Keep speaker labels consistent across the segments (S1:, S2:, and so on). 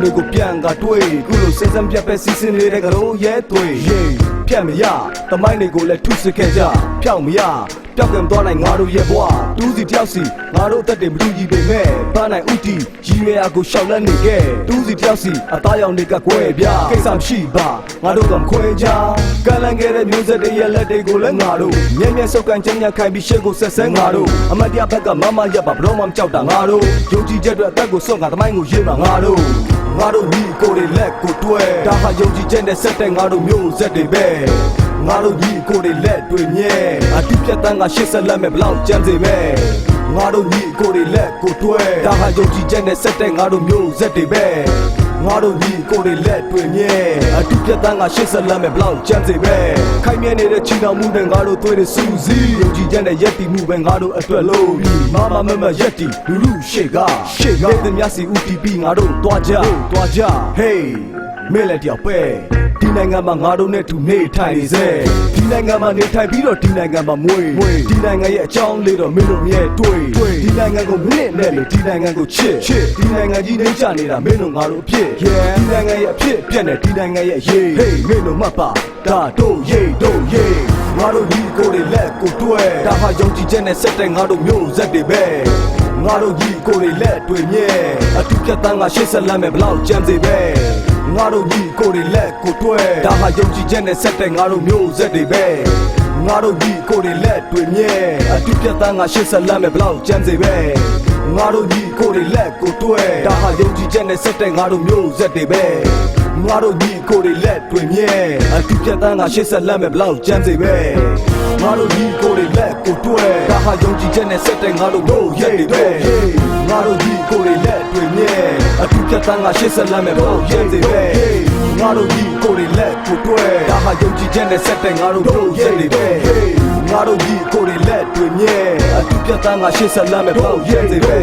S1: တွေကိုပြန်ကတွေးခုလိုစဉ်စံပြတ်ပဲစီစဉ်နေတဲ့ကလေးရဲတွေယေပြတ်မရတမိုင်းတွေကိုလည်းထုစစ်ခဲ့ကြဖြောက်မရ ပျောက်ကံသွားနိုင်ငါတို့ရဲ့ဘဝတူးစီတယောက်စီငါတို့အသက်တွေမတူကြီးပေမဲ့ဘာနိုင်ဥတီရည်ရွယ်ရာကိုရှောက်လက်နေခဲ့တူးစီတယောက်စီအသားရောင်တွေကကွဲပြားကိစ္စမရှိပါငါတို့ကမခွဲကြကလန်ခဲ့တဲ့မျိုးဆက်တွေရဲ့လက်တွေကိုလည်းငါတို့မျက်မျက်စုပ်ကန်ချမ်းချမ်းခိုင်ပြီးရှေ့ကိုဆက်ဆဲငါတို့အမတ်တရားဘက်ကမမရက်ပါဘလို့မှမကြောက်တာငါတို့ယုံကြည်ချက်တွေအသက်ကိုစွန့်ငါသမိုင်းကိုရေးမှာငါတို့ငါတို့ညီကိုတွေလက်ကိုတွဲဒါဟာယုံကြည်ချက်နဲ့ဆက်တဲ့ငါတို့မျိုးဆက်တွေပဲ ငါတို့ညီကိုတွေလက်တွေမြဲအတိပြတ်တန်းကရှစ်ဆက်လက်မဲ့ဘလောက်ကြမ်းစေမဲ့ငါတို့ညီကိုတွေလက်ကိုတွဲဒါဟာယုံကြည်ချက်နဲ့ဆက်တဲ့ငါတို့မျိုးဆက်တွေပဲငါတို့ညီကိုတွေလက်တွေမြဲအတိပြတ်တန်းကရှစ်ဆက်လက်မဲ့ဘလောက်ကြမ်းစေမဲ့ခိုင်မြဲနေတဲ့ချီတော်မှုနဲ့ငါတို့သွေးတွေစူးစီးယုံကြည်ချက်နဲ့ရက်တည်မှုပဲငါတို့အတွက်လို့ပြီးမမမမရက်တည်လူလူရှေ့ကရှေ့ကနေသမျှစီဦးတည်ပြီးငါတို့တွားကြတွားကြ hey မဲလက်တယောက်ပဲဒီနိုင်ငံမှာငါတို့နဲ့တူနေထိုင်နေစေဒီနိုင်ငံမှာနေထိုင်ပြီးတော့ဒီနိုင်ငံမှာမွေးဒီနိုင်ငံရဲ့အကြောင်းလေးတော့မင်းတို့မြဲတွေးဒီနိုင်ငံကိုမင်းနဲ့လေဒီနိုင်ငံကိုချစ်ဒီနိုင်ငံကြီးနေကြနေတာမင်းတို့ငါတို့အဖြစ်ဒီနိုင်ငံရဲ့အဖြစ်ပြက်နေဒီနိုင်ငံရဲ့အရေး hey မင်းတို့မှတ်ပါဒါတို့ရေးတို့ရေးငါတို့ဒီကိုယ်တွေလက်ကိုတွဲဒါဟာယုံကြည်ချက်နဲ့ဆက်တဲ့ငါတို့မျိုးဆက်တွေပဲငါတို့ကြီးကိုယ်တွေလက်တွေမြဲအတူဖြတ်တန်းကရှေ့ဆက်လမ်းမဲ့ဘလောက်ကြမ်းစေပဲ ငါတို့ကြီးကိုယ်တွေလက်ကိုတွဲဒါဟာယုံကြည်ချက်နဲ့ဆက်တဲ့ငါတို့မျိုးဆက်တွေပဲငါတို့ကြီးကိုယ်တွေလက်တွေမြဲအတူဖြတ်တန်းကရှေ့ဆက်လမ်းမဲ့ဘလောက်ကြမ်းစေပဲငါတို့ကြီးကိုယ်တွေလက်ကိုတွဲဒါဟာယုံကြည်ချက်နဲ့ဆက်တဲ့ငါတို့မျိုးဆက်တွေပဲငါတို့ညီကိုယ်တွေလက်တွေမြဲအတူပြတ်တန်းကရှေ့ဆက်လက်မဲ့ဘလောက်ကြမ်းစေပဲငါတို့ညီကိုယ်တွေလက်ကိုတွဲဒါဟာယုံကြည်ချက်နဲ့ဆက်တဲ့ငါတို့တို့ရက်တွေပဲငါတို့ညီကိုယ်တွေလက်တွေမြဲ အတူပြတ်တန်းကရှေ့ဆက်လက်မဲ့ဘလောက်ကြမ်းစေပဲငါတို့ညီကိုယ်တွေလက်ကိုတွဲဒါဟာယုံကြည်ချက်နဲ့ဆက်တဲ့ငါတို့တို့ရက်တွေပဲငါတို့ညီကိုယ်တွေလက်တွေမြဲအတူပြတ်တန်းကရှေ့ဆက်လက်မဲ့ဘလောက်ကြမ်းစေပဲ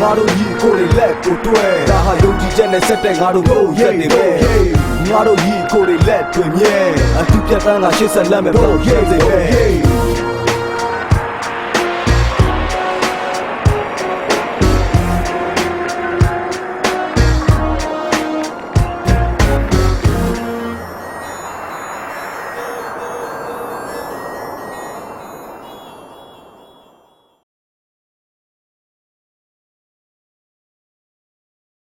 S1: ငါတို့ညီကိုယ်တွေလက်ကိုတွဲဒါဟာယုံကြည်ချက်နဲ့ဆက်တဲ့ငါတို့တို့ရက်တွေပဲငါတို့ညီကိုယ်တွေလက်တွေမြဲအတူပြတ်တန်းကရှေ့ဆက်လက်မဲ့ဘလောက်ကြမ်းစေပဲ